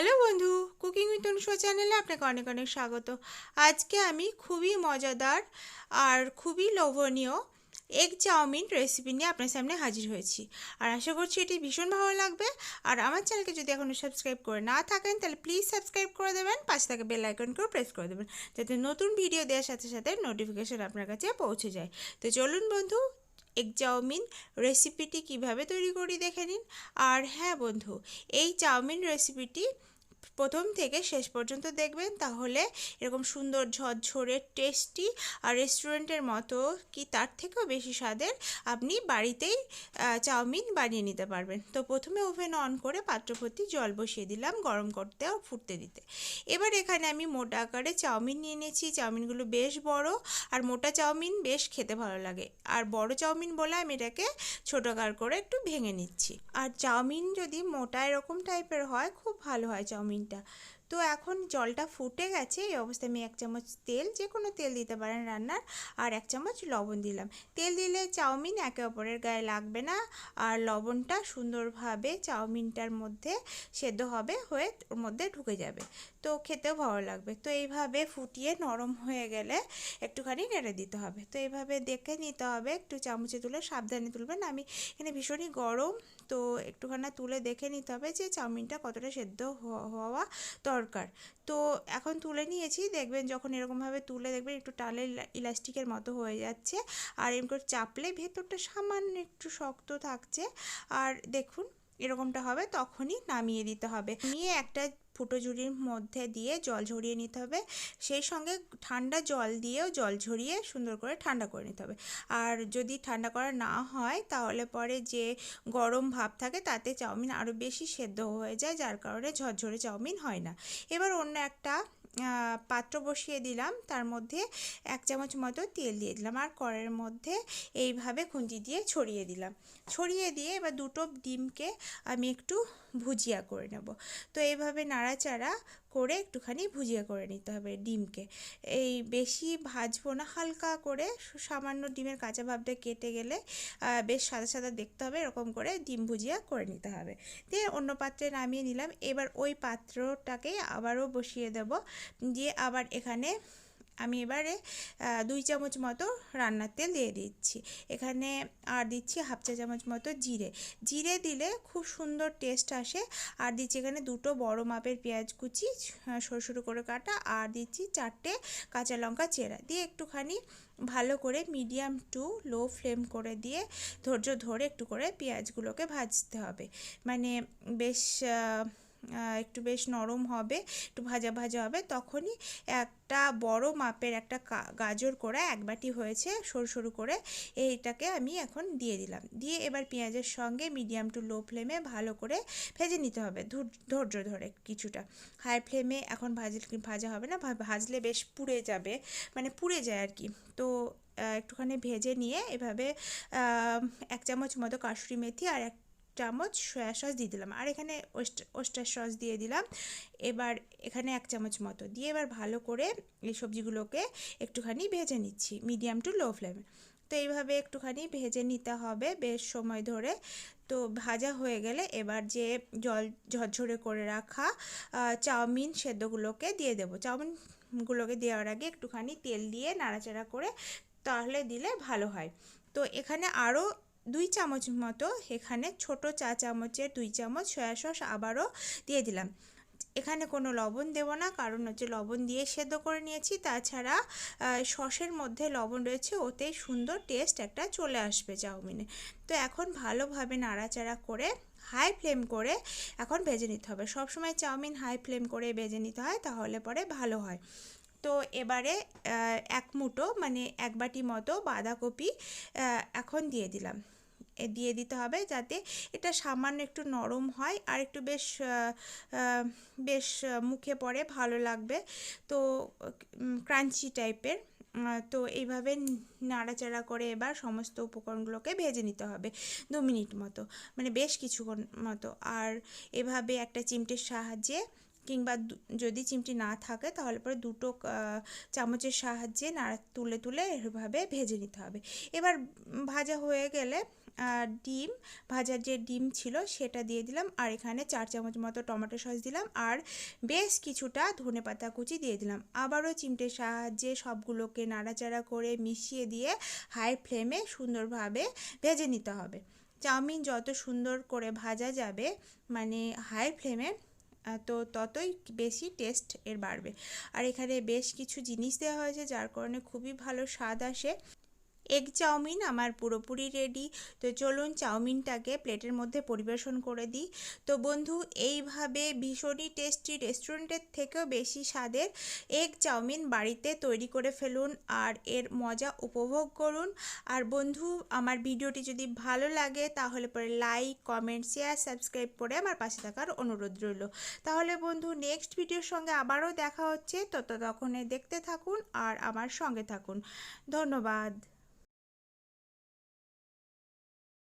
Hello বন্ধু cooking with Anusha চ্যানেলে আপনাকে অনেক অনেক স্বাগত। আজকে আমি খুবই মজাদার আর খুবই লোভনীয় এগ চাউমিন রেসিপি নিয়ে আপনার সামনে হাজির হয়েছি। আর আশা করছি এটি ভীষণ ভালো লাগবে। আর আমার চ্যানেলকে যদি এখনও সাবস্ক্রাইব করে না থাকেন, তাহলে প্লিজ সাবস্ক্রাইব করে দেবেন, পাশে থাকা বেল আইকন করে প্রেস করে দেবেন, যাতে নতুন ভিডিও দেওয়ার সাথে সাথে নোটিফিকেশন আপনার কাছে পৌঁছে যায়। তো চলুন বন্ধু এগ চাউমিন রেসিপিটি কীভাবে তৈরি করি দেখে নিন। আর হ্যাঁ বন্ধু এই চাউমিন রেসিপিটি প্রথম থেকে শেষ পর্যন্ত দেখবেন, তাহলে এরকম সুন্দর ঝরঝরে টেস্টি আর রেস্টুরেন্টের মতো কি তার থেকেও বেশি স্বাদের আপনি বাড়িতেই চাউমিন বানিয়ে নিতে পারবেন। তো প্রথমে ওভেন অন করে পাত্রভর্তি জল বসিয়ে দিলাম গরম করতে আর ফুটতে দিতে। এবার এখানে আমি মোটা আকারে চাউমিন নিয়ে নিয়েছি। চাউমিনগুলো বেশ বড় আর মোটা চাউমিন বেশ খেতে ভালো লাগে। আর বড় চাউমিন বলে আমি এটাকে ছোটো কার করে একটু ভেঙে নিচ্ছি। আর চাউমিন যদি মোটা এরকম টাইপের হয়, খুব ভালো হয় চাউমিনটা। তো এখন জলটা ফুটে গেছে, এই অবস্থায় আমি এক চামচ তেল যে কোনো তেল দিতে পারেন রান্নার, আর এক চামচ লবণ দিলাম। তেল দিলে চাউমিন একে অপরের গায়ে লাগবে না, আর লবণটা সুন্দরভাবে চাউমিনটার মধ্যে সেদ্ধ হবে, হয়ে ওর মধ্যে ঢুকে যাবে। তো খেতেও ভালো লাগবে। তো এইভাবে ফুটিয়ে নরম হয়ে গেলে একটুখানি নেড়ে দিতে হবে। তো এইভাবে দেখে নিতে হবে, একটু চামচে তুলে সাবধানে তুলবেন। আমি এখানে ভীষণই গরম তো একটুখানা তুলে দেখে নিতে হবে যে চাউমিনটা কতটা সেদ্ধ হওয়া দরকার। তো এখন তুলে নিয়েছি, দেখবেন যখন এরকমভাবে তুলে দেখবেন একটু টালে ইলাস্টিকের মতো হয়ে যাচ্ছে। আর এরকম করে চাপলে ভেতরটা সামান্য একটু শক্ত থাকছে। আর দেখুন এরকমটা হবে, তখনই নামিয়ে দিতে হবে। নিয়ে একটা ফুটো ঝুড়ির মধ্যে দিয়ে জল ঝরিয়ে নিতে হবে। সেই সঙ্গে ঠান্ডা জল দিয়েও জল ঝরিয়ে সুন্দর করে ঠান্ডা করে নিতে হবে। আর যদি ঠান্ডা করা না হয়, তাহলে পরে যে গরম ভাব থাকে, তাতে চাউমিন আরও বেশি সেদ্ধ হয়ে যায়, যার কারণে ঝরঝরে চাউমিন হয় না। এবার অন্য একটা পাত্র বসিয়ে দিলাম। তার মধ্যে এক চামচ মতো তেল দিয়ে দিলাম আর কড়ের মধ্যে এইভাবে খুঁজি দিয়ে ছড়িয়ে দিলাম। ছড়িয়ে দিয়ে এবার দুটো ডিমকে আমি একটু ভুজিয়া করে নেব। তো এইভাবে নাড়াচাড়া করে একটুখানি ভুজিয়া করে নিতে হবে ডিমকে। এই বেশি ভাজবো না, হালকা করে সামান্য ডিমের কাঁচা ভাবটা কেটে গেলে বেশ সাদা সাদা দেখতে হবে, এরকম করে ডিম ভুজিয়া করে নিতে হবে। দিয়ে অন্য পাত্রে নামিয়ে নিলাম। এবার ওই পাত্রটাকেই আবারও বসিয়ে দেব। দিয়ে আবার এখানে আমি এবারে দুই চামচ মতো রান্নার তেল দিয়ে দিচ্ছি। এখানে আর দিচ্ছি হাফ চা চামচ মতো জিরে। জিরে দিলে খুব সুন্দর টেস্ট আসে। আর দিচ্ছি এখানে দুটো বড় মাপের পেঁয়াজ কুচি সরু সরু করে কাটা। আর দিচ্ছি চারটে কাঁচা লঙ্কা চেরা। দিয়ে একটুখানি ভালো করে মিডিয়াম টু লো ফ্লেম করে দিয়ে ধৈর্য ধরে একটু করে পেঁয়াজগুলোকে ভাজতে হবে। মানে বেশ একটু বেশ নরম হবে, একটু ভাজা ভাজা হবে, তখনই একটা বড় মাপের একটা গাজর করে এক বাটি হয়েছে, সরু সরু করে এইটাকে আমি এখন দিয়ে দিলাম। দিয়ে এবার পেঁয়াজের সঙ্গে মিডিয়াম টু লো ফ্লেমে ভালো করে ভেজে নিতে হবে ধৈর্য ধরে কিছুটা। হাই ফ্লেমে এখন ভাজ ভাজা হবে না ভাজলে বেশ পুড়ে যাবে মানে পুড়ে যায় আর কি। তো একটুখানি ভেজে নিয়ে এভাবে এক চামচ মতো কাসুরি মেথি আর এক চামচ সয়া সস দিয়ে দিলাম। আর এখানে ওস্টার সস দিয়ে দিলাম। এবার এখানে এক চামচ মতো। দিয়ে এবার ভালো করে এই সবজিগুলোকে একটুখানি ভেজে নিচ্ছি মিডিয়াম টু লো ফ্লেমে তো এইভাবে একটুখানি ভেজে নিতে হবে বেশ সময় ধরে। তো ভাজা হয়ে গেলে এবার যে জল, ঝরঝরে করে রাখা চাউমিন সেদ্ধগুলোকে দিয়ে দেবো। চাউমিনগুলোকে দেওয়ার আগে একটুখানি তেল দিয়ে নাড়াচাড়া করে তাহলে দিলে ভালো হয়। তো এখানে আরও দুই চামচ মতো এখানে ছোট চা চামচের দুই চামচ সয়া সস আবারও দিয়ে দিলাম। এখানে কোনো লবণ দেবো না, কারণ হচ্ছে লবণ দিয়ে সেদ্ধ করে নিয়েছি। তাছাড়া সসের মধ্যে লবণ রয়েছে ওতেই সুন্দর টেস্ট একটা চলে আসবে চাউমিনে। তো এখন ভালোভাবে নাড়াচাড়া করে হাই ফ্লেম করে এখন ভেজে নিতে হবে। সবসময় চাউমিন হাই ফ্লেম করে ভেজে নিতে হয়, তাহলে পরে ভালো হয়। তো এবারে এক মুঠো মানে এক বাটি মতো বাঁধাকপি এখন দিয়ে দিলাম। দিয়ে দিতে হবে যাতে এটা সামান্য একটু নরম হয় আর একটু বেশ বেশ মুখে পড়ে, ভালো লাগবে। তো ক্রাঞ্চি টাইপের তো এইভাবে নাড়াচাড়া করে এবার সমস্ত উপকরণগুলোকে ভেজে নিতে হবে দু মিনিট মতো মানে বেশ কিছুক্ষণ মতো। আর এভাবে একটা চিমটির সাহায্যে কিংবা যদি চিমটি না থাকে তাহলে পরে দুটো চামচের সাহায্যে নাড়া, তুলে তুলে এভাবে ভেজে নিতে হবে। এবার ভাজা হয়ে গেলে ডিম, ভাজার যে ডিম ছিল সেটা দিয়ে দিলাম আর এখানে চার চামচ মতো টমেটো সস দিলাম আর বেশ কিছুটা ধনেপাতা কুচি দিয়ে দিলাম। আবারও চিমটের সাহায্যে সবগুলোকে নাড়াচাড়া করে মিশিয়ে দিয়ে হাই ফ্লেমে সুন্দরভাবে ভেজে নিতে হবে। চাউমিন যত সুন্দর করে ভাজা যাবে মানে হাই ফ্লেমে তো ততই বেশি টেস্ট এর বাড়বে। আর এখানে বেশ কিছু জিনিস দেওয়া হয়েছে, যার কারণে খুবই ভালো স্বাদ আসে। এগ চাউমিন আমার পুরোপুরি রেডি তো চলুন চাউমিনটাকে প্লেটের মধ্যে পরিবেশন করে দিই। তো বন্ধু, এইভাবে ভীষণই টেস্টি রেস্টুরেন্টের থেকেও বেশি স্বাদের এগ চাউমিন বাড়িতে তৈরি করে ফেলুন আর এর মজা উপভোগ করুন। আর বন্ধু, আমার ভিডিওটি যদি ভালো লাগে, তাহলে পরে লাইক কমেন্ট শেয়ার সাবস্ক্রাইব করে আমার পাশে থাকার অনুরোধ রইল। তাহলে বন্ধু নেক্সট ভিডিওর সঙ্গে আবারও দেখা হচ্ছে। তত ততক্ষণে দেখতে থাকুন আর আমার সঙ্গে থাকুন। ধন্যবাদ।